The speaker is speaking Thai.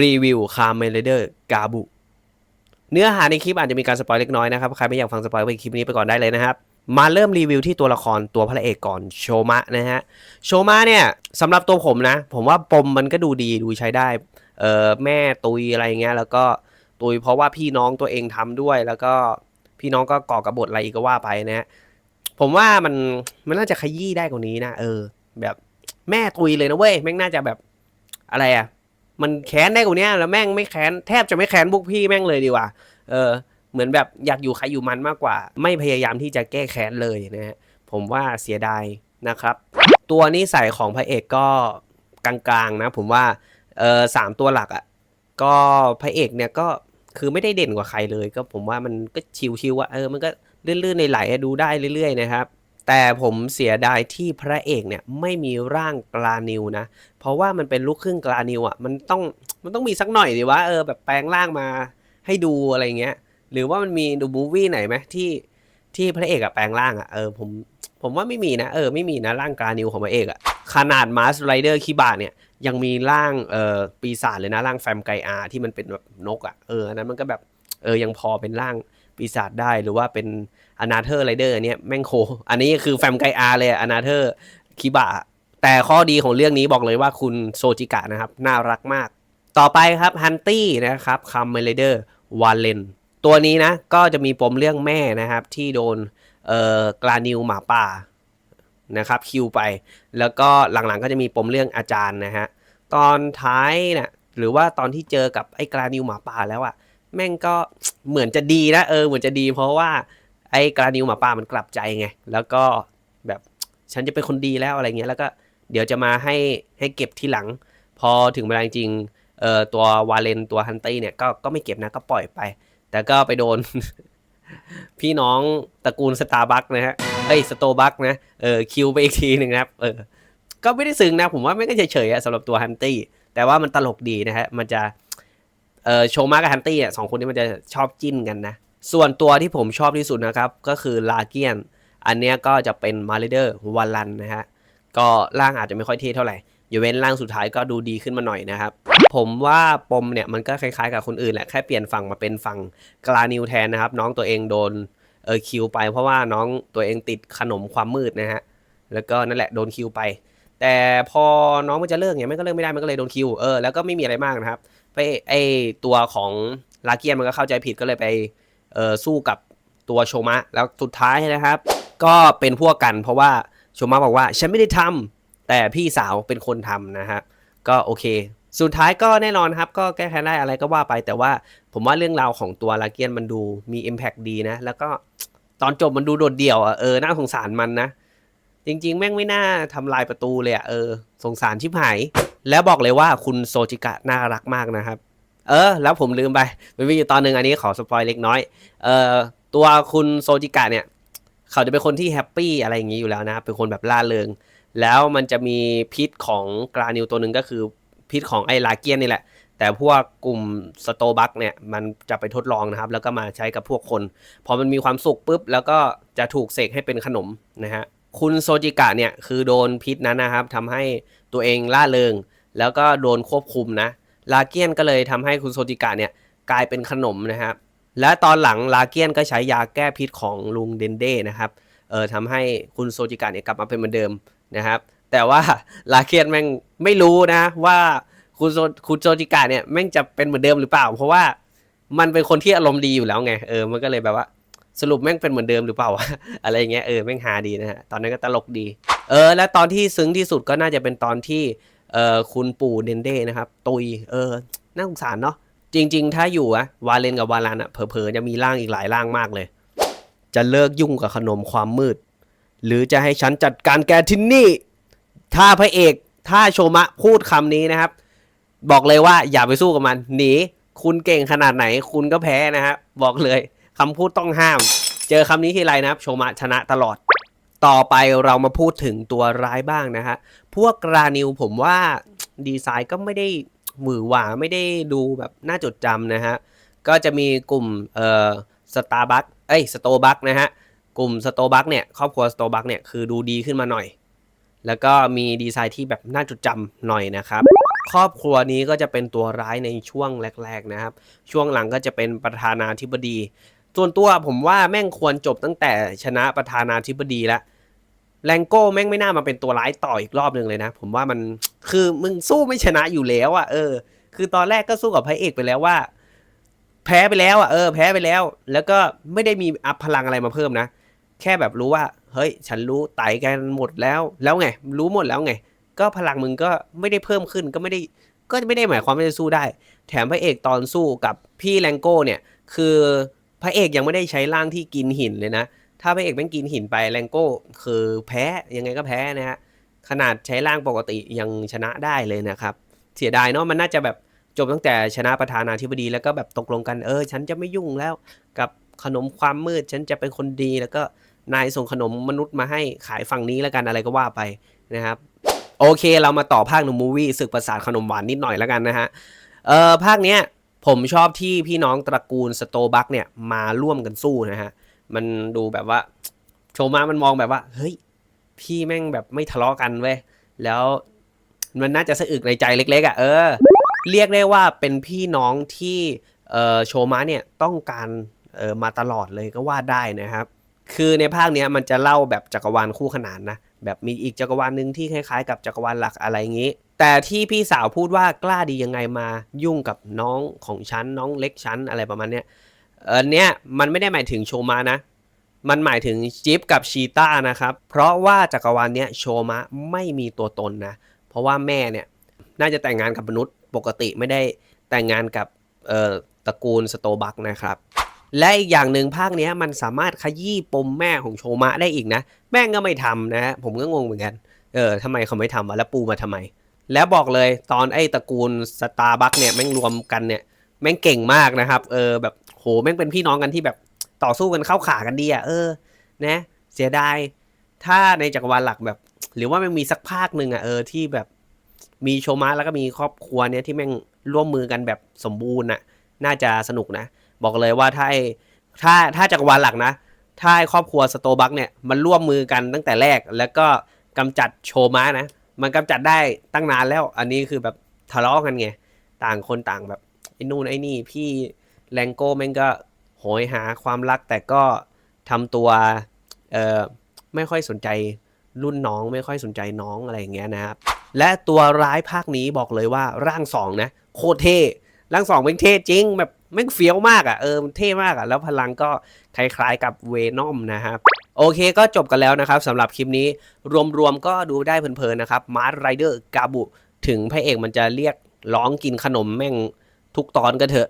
รีวิวคาร์เมเลเดอร์กาบุเนื้อหาในคลิปอาจจะมีการสปอยเล็กน้อยนะครับ ใครไม่อยากฟังสปอยไปคลิปนี้ไปก่อนได้เลยนะครับ มาเริ่มรีวิวที่ตัวละครตัวพระเอกก่อนโชมะนะฮะ โชมะเนี่ยสำหรับตัวผมนะ ผมว่าปมมันก็ดูดีดูใช้ได้ เออแม่ตุยอะไรเงี้ย แล้วก็ตุยเพราะว่าพี่น้องตัวเองทำด้วย แล้วก็พี่น้องก็ก่อกระบฏอะไรอีกก็ว่าไปนะฮะ ผมว่ามันมันน่าจะขยี้ได้กว่านี้นะ เออ แบบแม่ตุยเลยนะเว้ยแม่งน่าจะแบบอะไรอะ มันแค้นได้กว่านี้แล้วแม่งไม่แค้นแทบจะไม่แค้นพวกพี่แม่งเลยดีกว่า เออ เหมือนแบบอยากอยู่ใครอยู่มันมากกว่า ไม่พยายามที่จะแก้แค้นเลยนะฮะผมว่าเสียดายนะครับ ตัวนิสัยของพระเอกก็กลางๆนะ ผมว่าเออสามตัวหลักอะ่ะก็พระเอกเนี่ยก็คือไม่ได้เด่นกว่าใครเลย ก็ผมว่ามันก็ชิวๆว่าเออมันก็เลื่อนๆในไหลดูได้เรื่อยๆนะครับ แต่ผมเสียดายที่พระเอกเนี่ยไม่มีร่างกลานิวนะ เพราะว่ามันเป็นลูกครึ่งกลานิวอะมันต้องมันต้องมีสักหน่อยดิว่าเออแบบแปลงร่างมาให้ดูอะไรเงี้ย หรือว่ามันมีดูมูวี่ไหนไหมที่ที่พระเอกอะแปลงร่างอะเออผมผมว่าไม่มีนะเออไม่มีนะร่างกลานิวของพระเอกอะขนาดมาสไรเดอร์คิบะเนี่ยยังมีร่างเอ่อปีศาจเลยนะร่างแฟมไกอาที่มันเป็นแบบนกอะเอออันนั้นมันก็แบบเออยังพอเป็นร่าง ปีศาจได้หรือว่าเป็นอนาเธอร์ไรเดอร์เนี่ยแม่งโค อันนี้คือแฟมไกอาเลยอนาเธอร์คิบะแต่ข้อดีของเรื่องนี้บอกเลยว่าคุณโซจิกะนะครับ น่ารักมาก ต่อไปครับฮันตี้นะครับคัมเมเลเดอร์วาเลนตัวนี้นะ ก็จะมีปมเรื่องแม่นะครับ ที่โดนเอ่อกลานิวหมาป่านะครับคิวไป แล้วก็หลังๆก็จะมีปมเรื่องอาจารย์นะฮะตอนท้ายเนะ่ะหรือว่าตอนที่เจอกับไอ้กลานิวหมาป่าแล้วอะ แม่งก็เหมือนจะดีนะเออเหมือนจะดี เพราะว่า ไอ้กลานิวหมาป่ามันกลับใจไง แล้วก็แบบฉันจะเป็นคนดีแล้วอะไรเงี้ยแล้วก็เดี๋ยวจะมาให้ให้เก็บทีหลัง พอถึงเวลาจริงเอ่อตัววาเลนตัวฮันตี้เนี่ยก็ก็ไม่เก็บนะก็ปล่อยไป แต่ก็ไปโดน พี่น้องตระกูลสตาร์บัคนะฮะเอ้ยสโตบัคนะเออคิวไปอีกทีหนึ่งนะครับเออก็ไม่ได้ซึ้งนะ ผมว่าไม่ก็เฉยๆสำหรับตัวฮันตี้แต่ว่ามันตลกดีนะฮะมันจะ เออโชมากับฮันตี้อะสองคนนี้มันจะชอบจิ้นกันนะ ส่วนตัวที่ผมชอบที่สุดนะครับ ก็คือลาเกียน อันเนี้ยก็จะเป็นมาเลเดอร์วาลันนะฮะ ก็ร่างอาจจะไม่ค่อยเท่เท่าไหร่อยู่เว้นร่างสุดท้ายก็ดูดีขึ้นมาหน่อยนะครับ ผมว่าปมเนี่ยมันก็คล้ายๆกับคนอื่นแหละ แค่เปลี่ยนฝั่งมาเป็นฝั่งกลานิวแทนนะครับ น้องตัวเองโดนเออคิวไปเพราะว่าน้องตัวเองติดขนมความมืดนะฮะ แล้วก็นั่นแหละโดนคิวไป แต่พอน้องมันจะเลิกเนี่ยมันก็เลิกไม่ได้มันก็เลยโดนคิวเออแล้วก็ไม่มีอะไรมากนะครับไปไอตัวของลาเกียนมันก็เข้าใจผิดก็เลยไปเออสู้กับตัวโชมะ แล้วสุดท้ายนะครับ ก็เป็นพวกกันเพราะว่าโชมะบอกว่าฉันไม่ได้ทำแต่พี่สาวเป็นคนทำนะฮะก็โอเค สุดท้ายก็แน่นอนครับ ก็แก้แค้นได้อะไรก็ว่าไป แต่ว่าผมว่าเรื่องราวของตัวลาเกียนมันดูมี Impact ดีนะ แล้วก็ตอนจบมันดูโดดเดี่ยวอะเออน่าสงสารมันนะ จริง ๆ แม่งไม่น่าทำลายประตูเลยอะเออสงสารชิบหาย แล้วบอกเลยว่าคุณโซจิกะน่ารักมากนะครับ เออ แล้วผมลืมไปมันมีอยู่ตอนหนึ่งอันนี้ขอสปอยเล็กน้อย เอ่อตัวคุณโซจิกะเนี่ย เขาจะเป็นคนที่แฮปปี้อะไรอย่างนี้อยู่แล้วนะ เป็นคนแบบล่าเริง แล้วมันจะมีพิษของกรานิวตัวหนึ่งก็คือพิษของไอ้ลาเกียนนี่แหละ แต่พวกกลุ่มสโตบัคเนี่ย มันจะไปทดลองนะครับ แล้วก็มาใช้กับพวกคน พอมันมีความสุขปุ๊บ แล้วก็จะถูกเสกให้เป็นขนมนะฮะ คุณโซจิกะเนี่ย คือโดนพิษนั้นนะครับทำให้ ตัวเองล่าเริง แล้วก็โดนควบคุมนะ ลาเกียนก็เลยทำให้คุณโซจิกะเนี่ยกลายเป็นขนมนะครับ และตอนหลังลาเกียนก็ใช้ยาแก้พิษของลุงเดนเด้นะครับ เออทำให้คุณโซจิกะเนี่ยกลับมาเป็นเหมือนเดิมนะครับ แต่ว่าลาเกียนแม่งไม่รู้นะว่าคุณโซคุณโซจิกะเนี่ยแม่งจะเป็นเหมือนเดิมหรือเปล่า เพราะว่ามันเป็นคนที่อารมณ์ดีอยู่แล้วไง เออ มันก็เลยแบบว่า สรุปแม่งเป็นเหมือนเดิมหรือเปล่าวะอะไรอย่างเงี้ยเออแม่งฮาดีนะฮะตอนนั้นก็ตลกดี เออ และตอนที่ซึ้งที่สุดก็น่าจะเป็นตอนที่เออคุณปู่เดนเด้นะครับตุยเออน่าสงสารเนาะจริง ๆ ถ้าอยู่อะวาเลนกับวาลานอะเผลอๆจะมีร่างอีกหลายร่างมากเลย จะเลิกยุ่งกับขนมความมืด หรือจะให้ฉันจัดการแกที่นี่ ถ้าพระเอกถ้าโชมะพูดคำนี้นะครับ บอกเลยว่าอย่าไปสู้กับมันหนีคุณเก่งขนาดไหนคุณก็แพ้นะครับบอกเลย คำพูดต้องห้าม เจอคำนี้ทีไรนะครับ โชมะชนะตลอด ต่อไปเรามาพูดถึงตัวร้ายบ้างนะฮะ พวกรานิวผมว่าดีไซน์ก็ไม่ได้หวือหวาไม่ได้ดูแบบน่าจดจำนะฮะ ก็จะมีกลุ่มเอ่อสตาร์บัคเอ้ยสโตบัคนะฮะ กลุ่มสโตบัคเนี่ยครอบครัวสโตบัคเนี่ยคือดูดีขึ้นมาหน่อย แล้วก็มีดีไซน์ที่แบบน่าจดจำหน่อยนะครับครอบครัวนี้ก็จะเป็นตัวร้ายในช่วงแรก ๆนะครับ ช่วงหลังก็จะเป็นประธานาธิบดี ส่วนตัวผมว่าแม่งควรจบตั้งแต่ชนะประธานาธิบดีแล้วแรงโก้แม่งไม่น่ามาเป็นตัวร้ายต่ออีกรอบหนึ่งเลยนะ ผมว่ามันคือมึงสู้ไม่ชนะอยู่แล้วอะ่ะเออ คือตอนแรกก็สู้กับพระเอกไปแล้วว่า แพ้ไปแล้วอะ่ะเออ แพ้ไปแล้ว แล้วก็ไม่ได้มีอัพพลังอะไรมาเพิ่มนะ แค่แบบรู้ว่า เฮ้ย ฉันรู้ไต่กันหมดแล้ว แล้วไง รู้หมดแล้วไง ก็พลังมึงก็ไม่ได้เพิ่มขึ้นก็ไม่ได้ก็ไม่ได้หมายความว่าจะสู้ได้ แถมพระเอกตอนสู้กับพี่แรงโก้เนี่ย คือ พระเอกยังไม่ได้ใช้ร่างที่กินหินเลยนะ ถ้าพระเอกแม่งกินหินไปแรงโก้คือแพ้ยังไงก็แพ้นะฮะขนาดใช้ร่างปกติยังชนะได้เลยนะครับ เสียดายเนาะมันน่าจะแบบจบตั้งแต่ชนะประธานาธิบดีแล้วก็แบบตกลงกันเออ ฉันจะไม่ยุ่งแล้วกับขนมความมืด ฉันจะเป็นคนดีแล้วก็นายส่งขนมมนุษย์มาให้ขายฝั่งนี้แล้วกันอะไรก็ว่าไปนะครับ โอเคเรามาต่อภาคหนุ่มมูวี่ศึกประสาทขนมหวานนิดหน่อยแล้วกันนะฮะเออภาคเนี้ย ผมชอบที่พี่น้องตระกูลสโตบักเนี่ยมาร่วมกันสู้นะฮะ มันดูแบบว่า โชมามันมองแบบว่า เฮ้ย พี่แม่งแบบไม่ทะเลาะกันเว้ย แล้วมันน่าจะสะอึกในใจเล็ก ๆอะ่ะเออ เรียกได้ว่าเป็นพี่น้องที่เอ่อโชมาเนี่ยต้องการเออมาตลอดเลยก็ว่าได้นะครับ คือในภาคเนี้ยมันจะเล่าแบบจักรวาลคู่ขนานนะ แบบมีอีกจักรวาลหนึ่งที่คล้ายๆ กับจักรวาลหลักอะไรอย่างนี้ แต่ที่พี่สาวพูดว่ากล้าดียังไงมายุ่งกับน้องของฉันน้องเล็กฉันอะไรประมาณเนี้ยเออเนี้ยมันไม่ได้หมายถึงโชมานะ มันหมายถึงจิ๊บกับชีต้านะครับ เพราะว่าจักรวาลเนี้ยโชมะไม่มีตัวตนนะ เพราะว่าแม่เนี่ยน่าจะแต่งงานกับมนุษย์ปกติไม่ได้แต่งงานกับเอ่อตระกูลสโตบักนะครับ และอีกอย่างหนึ่งภาคเนี้ยมันสามารถขยี้ปมแม่ของโชมะได้อีกนะ แม่งก็ไม่ทำนะฮะผมก็งงเหมือนกัน เออทำไมเขาไม่ทำวะแล้วปูมาทำไม แล้วบอกเลยตอนไอ้ตระกูลสตาร์บัคเนี่ยแม่งรวมกันเนี่ยแม่งเก่งมากนะครับ เออแบบโหแม่งเป็นพี่น้องกันที่แบบต่อสู้กันเข้าขากันดีอะเออนะเสียดายถ้าในจักรวาลหลักแบบ หรือว่ามันมีสักภาคหนึ่งอะเออที่แบบมีโชมะแล้วก็มีครอบครัวเนี่ยที่แม่งร่วมมือกันแบบสมบูรณ์น่ะน่าจะสนุกนะ บอกเลยว่าถ้าไอ้ถ้าถ้าจักรวาลหลักนะ ถ้าไอ้ครอบครัวสโตบักเนี่ยมันร่วมมือกันตั้งแต่แรกแล้วก็กำจัดโชมะนะ มันกำจัดได้ตั้งนานแล้ว อันนี้คือแบบทะเลาะกันไง ต่างคนต่างแบบไอ้นู่นไอ้นี่พี่แรงโก้แม่งก็โหยหาความรักแต่ก็ทำตัวเอ่อไม่ค่อยสนใจรุ่นน้องไม่ค่อยสนใจน้องอะไรอย่างเงี้ยนะครับ และตัวร้ายภาคนี้บอกเลยว่าร่างสองนะ โคตรเท่ร่างสองแม่งเท่จริง แบบแม่งเฟี้ยวมากอะ่ะเออมันเท่มากอะ่ะแล้วพลังก็คล้ายๆกับเวนอมนะครับ โอเคก็จบกันแล้วนะครับสำหรับคลิปนี้ รวมๆก็ดูได้เพลินๆนะครับมาร์ไรเดอร์กาบุ ถึงพระเอกมันจะเรียกร้องกินขนมแม่งทุกตอนก็เถอะ